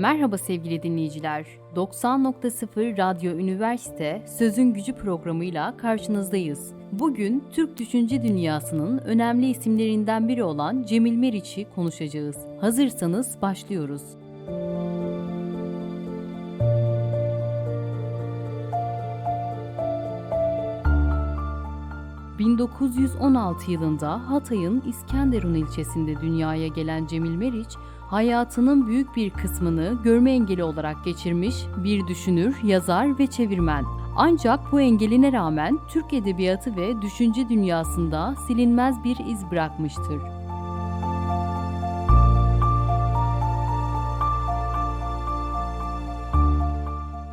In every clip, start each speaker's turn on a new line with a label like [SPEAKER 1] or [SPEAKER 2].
[SPEAKER 1] Merhaba sevgili dinleyiciler. 90.0 Radyo Üniversite Sözün Gücü programıyla karşınızdayız. Bugün Türk düşünce dünyasının önemli isimlerinden biri olan Cemil Meriç'i konuşacağız. Hazırsanız başlıyoruz. ...1916 yılında Hatay'ın İskenderun ilçesinde dünyaya gelen Cemil Meriç, hayatının büyük bir kısmını görme engeli olarak geçirmiş bir düşünür, yazar ve çevirmen. Ancak bu engeline rağmen Türk edebiyatı ve düşünce dünyasında silinmez bir iz bırakmıştır.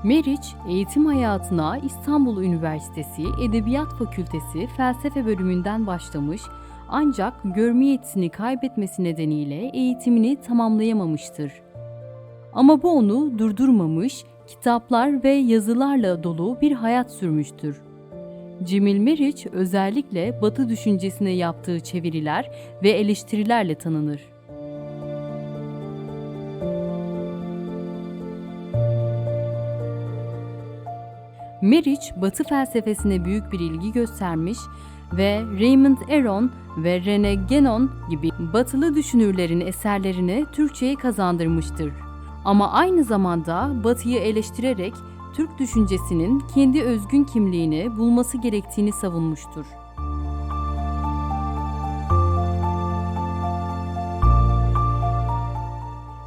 [SPEAKER 1] Meriç, eğitim hayatına İstanbul Üniversitesi Edebiyat Fakültesi Felsefe bölümünden başlamış ancak görme yetisini kaybetmesi nedeniyle eğitimini tamamlayamamıştır. Ama bu onu durdurmamış, kitaplar ve yazılarla dolu bir hayat sürmüştür. Cemil Meriç özellikle Batı düşüncesine yaptığı çeviriler ve eleştirilerle tanınır. Meriç, Batı felsefesine büyük bir ilgi göstermiş ve Raymond Aron ve René Guénon gibi batılı düşünürlerin eserlerini Türkçe'ye kazandırmıştır. Ama aynı zamanda Batı'yı eleştirerek Türk düşüncesinin kendi özgün kimliğini bulması gerektiğini savunmuştur.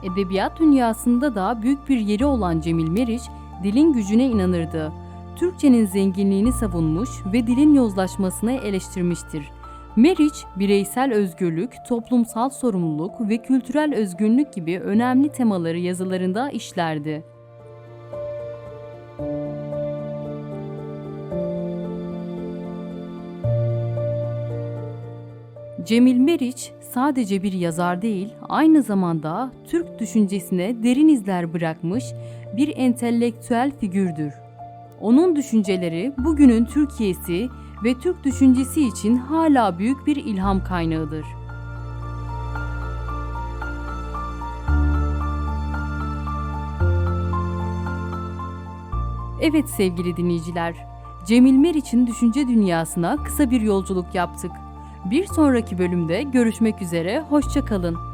[SPEAKER 1] Edebiyat dünyasında da büyük bir yeri olan Cemil Meriç, dilin gücüne inanırdı. Türkçenin zenginliğini savunmuş ve dilin yozlaşmasını eleştirmiştir. Meriç, bireysel özgürlük, toplumsal sorumluluk ve kültürel özgünlük gibi önemli temaları yazılarında işlerdi. Cemil Meriç sadece bir yazar değil, aynı zamanda Türk düşüncesine derin izler bırakmış bir entelektüel figürdür. Onun düşünceleri bugünün Türkiye'si ve Türk düşüncesi için hala büyük bir ilham kaynağıdır. Evet sevgili dinleyiciler, Cemil Meriç'in düşünce dünyasına kısa bir yolculuk yaptık. Bir sonraki bölümde görüşmek üzere, hoşça kalın.